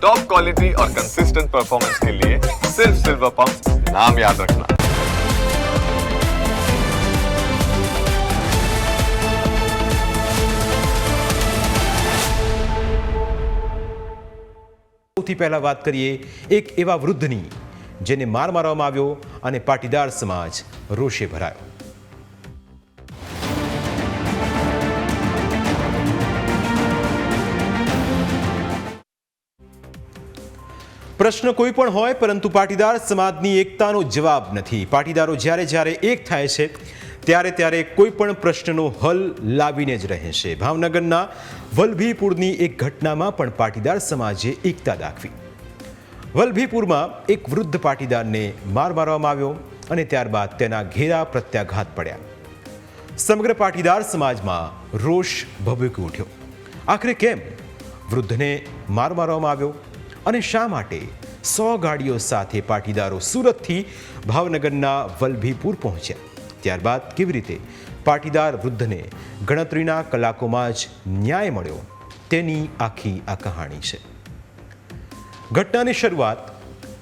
Top quality और consistent performance के लिए सिर्फ सिल्वर पंप नाम याद रखना સૌથી પહેલા વાત કરીએ એક એવા વૃદ્ધની જેને માર મારવામાં આવ્યો અને પાટીદાર સમાજ રોષે ભરાયો પ્રશ્ન કોઈ પણ હોય, પરંતુ પાટીદાર સમાજની એકતાનો જવાબ નથી. પાટીદારો જ્યારે જ્યારે એક થાય છે, ત્યારે ત્યારે કોઈ પણ પ્રશ્નનો હલ લાવીને જ રહે છે. ભાવનગરના વલભીપુરની એક ઘટનામાં પણ પાટીદાર સમાજે એકતા દાખવી. વલભીપુરમાં એક વૃદ્ધ પાટીદારને માર મારવામાં આવ્યો અને ત્યારબાદ તેના ઘેરા પ્રત્યાઘાત પડ્યા. સમગ્ર પાટીદાર સમાજમાં રોષ ભભૂકી ઉઠ્યો. આખરે કેમ વૃદ્ધને માર મારવામાં આવ્યો? અને શા માટે સો ગાડીઓ સાથે પાટીદારો સુરતથી ભાવનગરના વલભીપુર પહોંચ્યા? ત્યારબાદ કેવી રીતે પાટીદાર વૃદ્ધને ગણતરીના કલાકોમાં જ ન્યાય મળ્યો? તેની આખી આ કહાણી છે. ઘટનાની શરૂઆત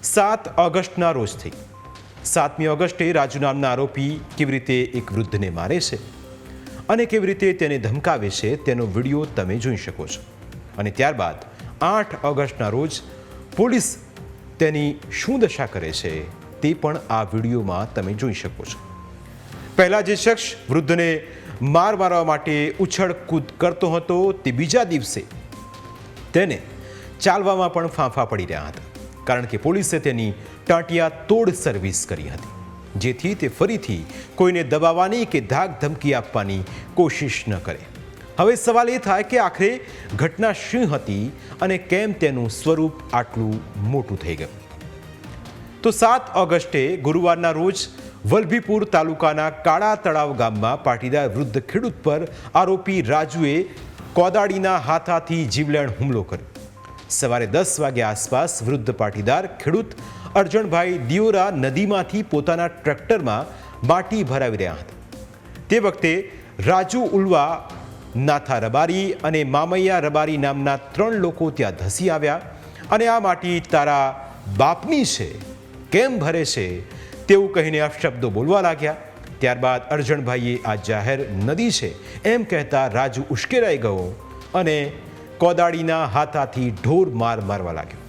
સાત ઓગસ્ટના રોજ થઈ. સાતમી ઓગસ્ટે રાજુ નામના આરોપી કેવી રીતે એક વૃદ્ધને મારે છે અને કેવી રીતે તેને ધમકાવે છે તેનો વીડિયો તમે જોઈ શકો છો. અને ત્યારબાદ આઠ ઓગસ્ટના રોજ પોલીસ તેની શું દશા કરે છે તે પણ આ વિડીયોમાં તમે જોઈ શકો છો. પહેલા જે શખ્સ વૃદ્ધને માર મારવા માટે ઉછળ કૂદ કરતો હતો તે બીજા દિવસે તેને ચાલવામાં પણ ફાંફા પડી રહ્યા હતા, કારણ કે પોલીસે તેની ટાંટિયા તોડ સર્વિસ કરી હતી, જેથી તે ફરીથી કોઈને દબાવવાની કે ધાક ધમકી આપવાની કોશિશ ન કરે. હવે સવાલ એ થાય કે આખરે ઘટના શું હતી અને કેમ તેનું સ્વરૂપ આટલું મોટું થઈ ગયું? તો સાત ઓગસ્ટે ગુરુવારના રોજ વલભીપુર તાલુકાના કાળા તળાવ ગામમાં પાટીદાર વૃદ્ધ ખેડૂત પર આરોપી રાજુએ કોદાળીના હાથાથી જીવલેણ હુમલો કર્યો. સવારે દસ વાગ્યા આસપાસ વૃદ્ધ પાટીદાર ખેડૂત અર્જણભાઈ દિયોરા નદીમાંથી પોતાના ટ્રેક્ટરમાં માટી ભરાવી રહ્યા હતા. તે વખતે રાજુ ઉલવા નાથા રબારી અને મામૈયા રબારી નામના ત્રણ લોકો ત્યાં ધસી આવ્યા અને આ માટી તારા બાપની છે, કેમ ભરે છે? તેવું કહીને અપશબ્દો બોલવા લાગ્યા. ત્યારબાદ અર્જણભાઈએ આ જાહેર નદી છે, એમ કહેતા રાજુ ઉશ્કેરાઈ ગયો અને કોદાળીના હાથાથી ઢોર માર મારવા લાગ્યો.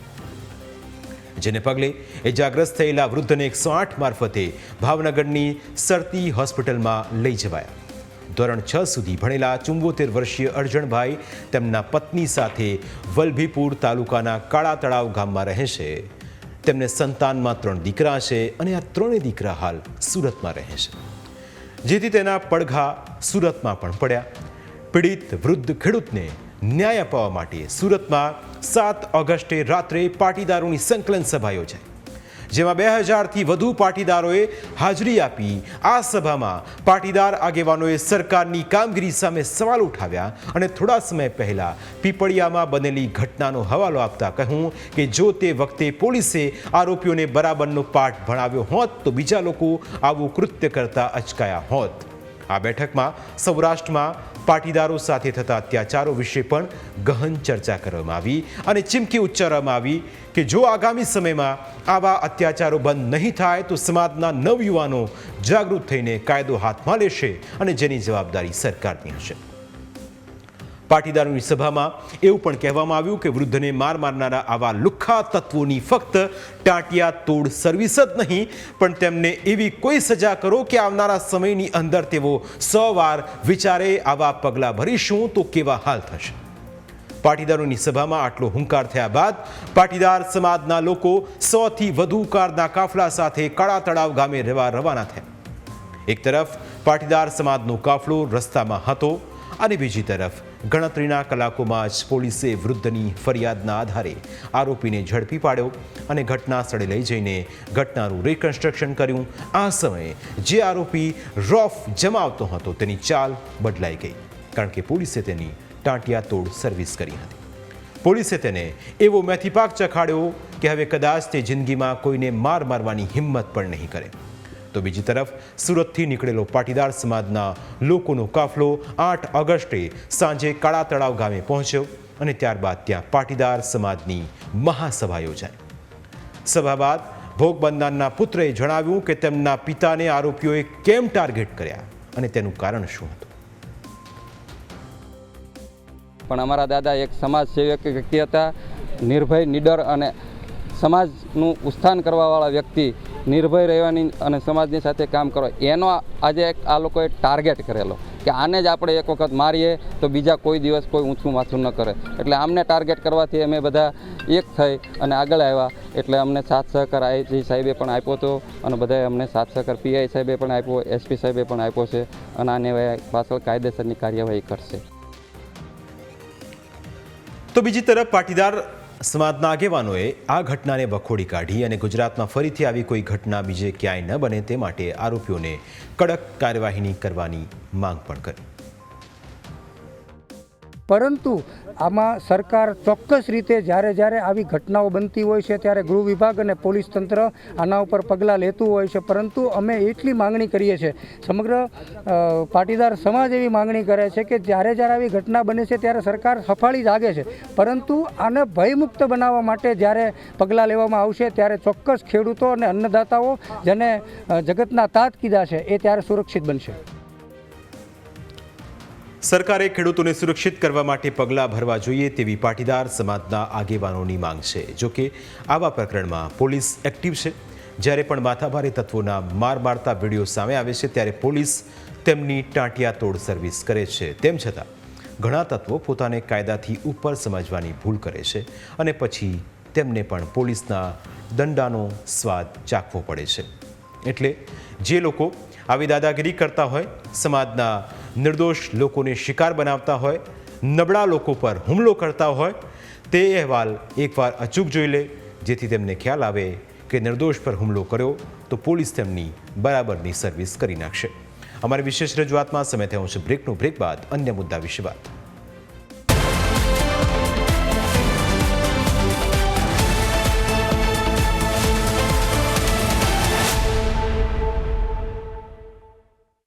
જેને પગલે ઇજાગ્રસ્ત થયેલા વૃદ્ધને એકસો આઠ મારફતે ભાવનગરની સરતી હોસ્પિટલમાં લઈ જવાયા. ધોરણ છ સુધી ભણેલા ચુંબોતેર વર્ષીય અર્જણભાઈ તેમના પત્ની સાથે વલભીપુર તાલુકાના કાળા તળાવ ગામમાં રહે છે તેમને સંતાનમાં ત્રણ દીકરા છે અને આ ત્રણેય દીકરા હાલ સુરતમાં રહે છે જેથી તેના પડઘા સુરતમાં પણ પડ્યા. પીડિત, વૃદ્ધ ખેડૂતને ન્યાય અપાવવા માટે સુરતમાં સાત ઓગસ્ટે રાત્રે પાટીદારોની સંકલન સભા યોજાઈ. જેમાં બે હજારથી વધુ પાટીદારોએ હાજરી આપી. આ સભામાં પાટીદાર આગેવાનોએ સરકારની કામગીરી સામે સવાલ ઉઠાવ્યા અને થોડા સમય પહેલા પીપળિયામાં બનેલી ઘટનાનો હવાલો આપતા કહ્યું કે જો તે વખતે પોલીસે આરોપીઓને બરાબરનો પાઠ ભણાવ્યો હોત તો બીજા લોકો આવું કૃત્ય કરતા અચકાયા હોત. આ બેઠકમાં સૌરાષ્ટ્રમાં પાટીદારો સાથે થતા અત્યાચારો વિશે પણ ગહન ચર્ચા કરવામાં આવી અને ચીમકી ઉચ્ચારવામાં આવી કે જો આગામી સમયમાં આવા અત્યાચારો બંધ નહીં થાય તો સમાજના નવયુવાનો જાગૃત થઈને કાયદો હાથમાં લેશે અને જેની જવાબદારી સરકારની હશે. પાટીદારોની સભામાં એવું પણ કહેવામાં આવ્યું કે વૃદ્ધને માર મારનારા આવા લુખ્ખા તત્વોની ફક્ત ટાંટિયા તોડ સર્વિસ જ નહીં, પણ તેમને એવી કોઈ સજા કરો કે આવનારા સમયની અંદર તેઓ સો વાર વિચારે આવા પગલાં ભરીશું તો કેવા હાલ થશે? પાટીદારોની સભામાં આટલો હુંકાર થયા બાદ પાટીદાર સમાજના લોકો સોથી વધુ કારના કાફલા સાથે કળા તળાવ ગામે રહેવા રવાના થયા. એક તરફ પાટીદાર સમાજનો કાફલો રસ્તામાં હતો અને બીજી તરફ, ગણતરીના કલાકોમાં જ પોલીસે વૃદ્ધની ફરિયાદના આધારે આરોપીને ઝડપી પાડ્યો અને ઘટના સ્થળે લઈ જઈને ઘટનાનું રિકન્સ્ટ્રક્શન કર્યું. આ સમયે જે આરોપી રોફ જમાવતો હતો, તેની ચાલ બદલાઈ ગઈ, કારણ કે પોલીસે તેની ટાંટિયા તોડ સર્વિસ કરી હતી. પોલીસે તેને એવો મેથીપાક ચખાડ્યો કે હવે કદાચ તે જિંદગીમાં કોઈને માર મારવાની હિંમત પણ નહીં કરે. તો બીજી તરફ સુરતથી નીકળેલો પાટીદાર સમાજના લોકોનો કાફલો આઠ ઓગસ્ટે સાંજે કાળા તળાવ ગામે પહોંચ્યો અને ત્યારબાદ ત્યાં પાટીદાર સમાજની મહાસભા યોજાઈ. સભા બાદ ભોગ બનનારના પુત્રએ જણાવ્યું કે તેમના પિતાને આરોપીઓએ કેમ ટાર્ગેટ કર્યા અને તેનું કારણ શું હતું? પણ અમારા દાદા એક સમાજ સેવક વ્યક્તિ હતા, નિર્ભય, નિડર અને સમાજનું ઉત્થાન કરવાવાળા વ્યક્તિ નિર્ભય રહેવાની અને સમાજની સાથે કામ કરવા એનો આજે એક આ લોકોએ ટાર્ગેટ કરેલો કે આને જ આપણે એક વખત મારીએ તો બીજા કોઈ દિવસ કોઈ ઊંચું માથું ન કરે. એટલે આમને ટાર્ગેટ કરવાથી અમે બધા એક થઈ અને આગળ આવ્યા. એટલે અમને સાથ સહકાર આઈજી સાહેબે પણ આપ્યો હતો અને બધાએ અમને સાથ સહકાર, પીઆઈ સાહેબે પણ આપ્યો, એસપી સાહેબે પણ આપ્યો છે અને આને પાછળ કાયદેસરની કાર્યવાહી કરશે. તો બીજી તરફ પાટીદાર સમાજના આગેવાનોએ આ ઘટનાને વખોડી કાઢી અને ગુજરાતમાં ફરીથી આવી કોઈ ઘટના બીજે ક્યાંય ન બને તે માટે આરોપીઓને કડક કાર્યવાહીની કરવાની માંગ પણ કરી. પરંતુ આમાં સરકાર ચોક્કસ રીતે જ્યારે જ્યારે આવી ઘટનાઓ બનતી હોય છે ત્યારે ગૃહ વિભાગ અને પોલીસ તંત્ર આના ઉપર પગલાં લેતું હોય છે. પરંતુ અમે એટલી માંગણી કરીએ છીએ. સમગ્ર પાટીદાર સમાજ એવી માંગણી કરે છે કે જ્યારે જ્યારે આવી ઘટના બને છે ત્યારે સરકાર સફાળી જાગે છે. પરંતુ આને ભયમુક્ત બનાવવા માટે જ્યારે પગલાં લેવામાં આવશે ત્યારે ચોક્કસ ખેડૂતો અને અન્નદાતાઓ જેને જગતના તાત કીધા છે એ ત્યારે સુરક્ષિત બનશે. સરકારે ખેડૂતોને સુરક્ષિત કરવા માટે પગલાં ભરવા જોઈએ તેવી પાટીદાર સમાજના આગેવાનોની માંગ છે. જોકે આવા પ્રકરણમાં પોલીસ એક્ટિવ છે. જ્યારે પણ માથાભારે તત્વોના માર મારતા વીડિયો સામે આવે છે, ત્યારે પોલીસ તેમની ટાંટિયાતોડ સર્વિસ કરે છે. તેમ છતાં, ઘણા તત્વો પોતાને કાયદાથી ઉપર સમજવાની ભૂલ કરે છે અને પછી તેમને પણ પોલીસના દંડાનો સ્વાદ ચાખવો પડે છે. એટલે જે લોકો આવી દાદાગીરી કરતા હોય, સમાજના નિર્દોષ લોકોને શિકાર બનાવતા હોય, નબળા લોકો પર હુમલો કરતા હોય, તે અહેવાલ એકવાર અચૂક જોઈ લે, જેથી તેમને ખ્યાલ આવે કે નિર્દોષ પર હુમલો કર્યો તો પોલીસ તેમની બરાબરની સર્વિસ કરી નાખશે. અમારી વિશેષ રજૂઆતમાં સમય થયો છે. બ્રેકનો બ્રેક બાદ અન્ય મુદ્દા વિશે વાત.